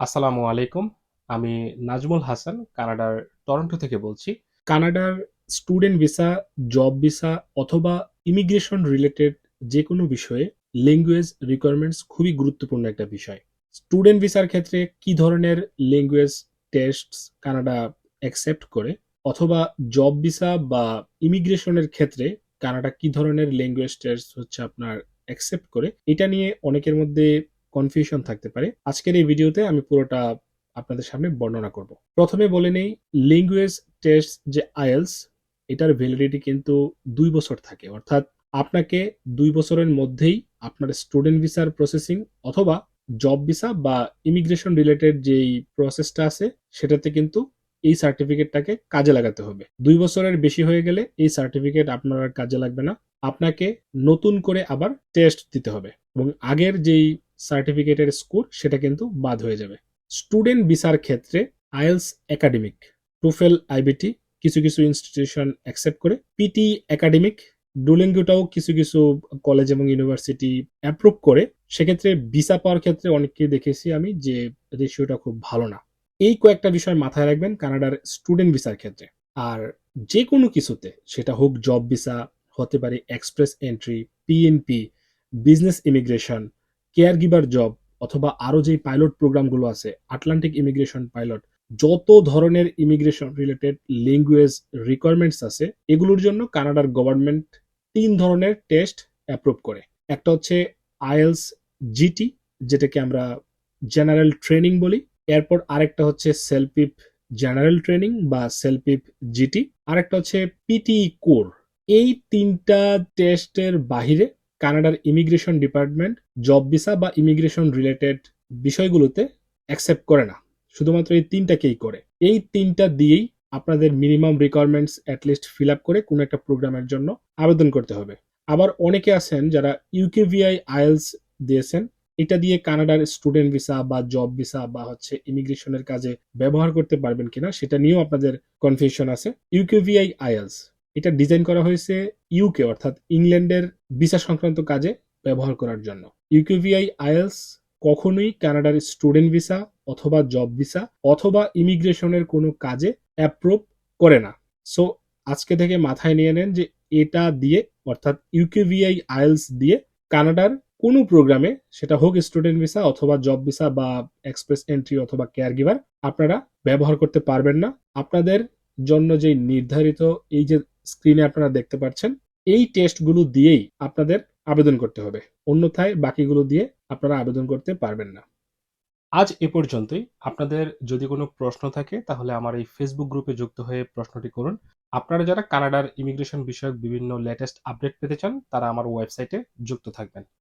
আসসালামু আলাইকুম। আমি নাজমুল হাসান কানাডার টরন্টো থেকে বলছি। কানাডার স্টুডেন্ট ভিসা, জব ভিসা অথবা ইমিগ্রেশন রিলেটেড যেকোনো বিষয়ে ল্যাঙ্গুয়েজ রিকোয়ারমেন্টস খুবই গুরুত্বপূর্ণ একটা বিষয়। স্টুডেন্ট ভিসার ক্ষেত্রে কি ধরনের ল্যাঙ্গুয়েজ টেস্টস কানাডা অ্যাকসেপ্ট করে অথবা জব ভিসা বা ইমিগ্রেশনের ক্ষেত্রে কানাডা কি ধরনের ল্যাঙ্গুয়েজ টেস্ট হচ্ছে আপনার অ্যাকসেপ্ট করে এটা নিয়ে অনেকের মধ্যে কনফিউশন থাকতে পারে। আজকের এই ভিডিওতে আমি পুরোটা আপনাদের সামনে বর্ণনা করব। প্রথমে বলে নেই ল্যাঙ্গুয়েজ টেস্ট যে আইএলস এটার ভ্যালিডিটি কিন্তু দুই বছর থাকে। অর্থাৎ আপনাকে দুই বছরের মধ্যেই আপনার স্টুডেন্ট ভিসার প্রসেসিং অথবা জব ভিসা বা ইমিগ্রেশন রিলেটেড যেই প্রসেসটা আছে, সেটাতে কিন্তু এই সার্টিফিকেটটাকে কাজে লাগাতে হবে। দুই বছরের বেশি হয়ে গেলে এই সার্টিফিকেট আপনার কাজে লাগবে না। আপনাকে নতুন করে আবার টেস্ট দিতে হবে। এবং আগের যেই সার্টিফিকেটের স্কোর সেটা কিন্তু বাদ হয়ে যাবে। স্টুডেন্ট ভিসার ক্ষেত্রে আইএলস একাডেমিক টুফেল আইবিটি কিছু কিছু ইনস্টিটিউশন অ্যাকসেপ্ট করে। পিটি একাডেমিক ডুলিঙ্গুটাও কিছু কিছু কলেজ এবং ইউনিভার্সিটি অ্যাপ্রুভ করে। সেক্ষেত্রে ভিসা পাওয়ার ক্ষেত্রে অনেককে দেখেছি আমি যে রেশিওটা খুব ভালো না। এই কয়েকটা বিষয় মাথায় রাখবেন কানাডার স্টুডেন্ট ভিসার ক্ষেত্রে। আর যে কোনো কিছুতে, সেটা হোক জব ভিসা হতে পারে express entry PNP business immigration caregiver job অথবা আরও যে পাইলট প্রোগ্রামগুলো আছে আটলান্টিক ইমিগ্রেশন পাইলট যত ধরনের ইমিগ্রেশন রিলেটেড ল্যাঙ্গুয়েজ রিকোয়ারমেন্টস আছে, এগুলোর জন্য কানাডার গভর্নমেন্ট তিন ধরনের টেস্ট অ্যাপ্রুভ করে। একটা হচ্ছে আইএলস জিটি যেটাকে আমরা জেনারেল ট্রেনিং বলি। এরপর আরেকটা হচ্ছে সেলপিপ জেনারেল ট্রেনিং বা সেলপিপ জিটি আরেকটা হচ্ছে পিটি কোর এই তিনটা টেস্টের বাহিরে কানাডার ইমিগ্রেশন ডিপার্টমেন্ট, জব ভিসা বা ইমিগ্রেশন রিলেটেড বিষয়গুলোতে অ্যাকসেপ্ট করে না। শুধুমাত্র এই তিনটাকেই করে। এই তিনটা দিয়েই আপনাদের minimum requirements at least fill up করে কোনো একটা প্রোগ্রামের জন্য আবেদন করতে হবে। আবার অনেকে আছেন যারা ইউকেভিআই আইএলস দিয়েছেন, এটা দিয়ে কানাডার স্টুডেন্ট ভিসা বা জব ভিসা বা হচ্ছে ইমিগ্রেশনের কাজে ব্যবহার করতে পারবেন কিনা, সেটা নিয়েও আপনাদের কনফিউশন আছে। ইউকেভিআই আইএলস এটা ডিজাইন করা হয়েছে ইউকে অর্থাৎ ইংল্যান্ডের ভিসা সংক্রান্ত কাজে ব্যবহার করার জন্য। ইউকেভিআই আইএলস কখনোই কানাডার স্টুডেন্ট ভিসা অথবা জব ভিসা অথবা ইমিগ্রেশনের কোনো কাজে অ্যাপ্রুভ করে না। সো আজকে থেকে মাথায় নিয়ে নেন যে এটা দিয়ে, অর্থাৎ ইউকেভিআই আইএলস দিয়ে কানাডার কোনো প্রোগ্রামে সেটা হোক স্টুডেন্ট ভিসা অথবা জব ভিসা বা এক্সপ্রেস এন্ট্রি অথবা কেয়ার গিভার আপনারা ব্যবহার করতে পারবেন না। আপনাদের জন্য যে নির্ধারিত এই যে স্ক্রিনে আপনারা দেখতে পাচ্ছেন, এই টেস্টগুলো দিয়েই আপনাদের আবেদন করতে হবে। অন্যথায় বাকিগুলো দিয়ে আপনারা আবেদন করতে পারবেন না। আজ এ পর্যন্তই। আপনাদের যদি কোনো প্রশ্ন থাকে, তাহলে আমার এই ফেসবুক গ্রুপে যুক্ত হয়ে প্রশ্নটি করুন। আপনারা যারা কানাডার ইমিগ্রেশন বিষয়ক বিভিন্ন লেটেস্ট আপডেট পেতে চান, তারা আমার ওয়েবসাইটে যুক্ত থাকবেন।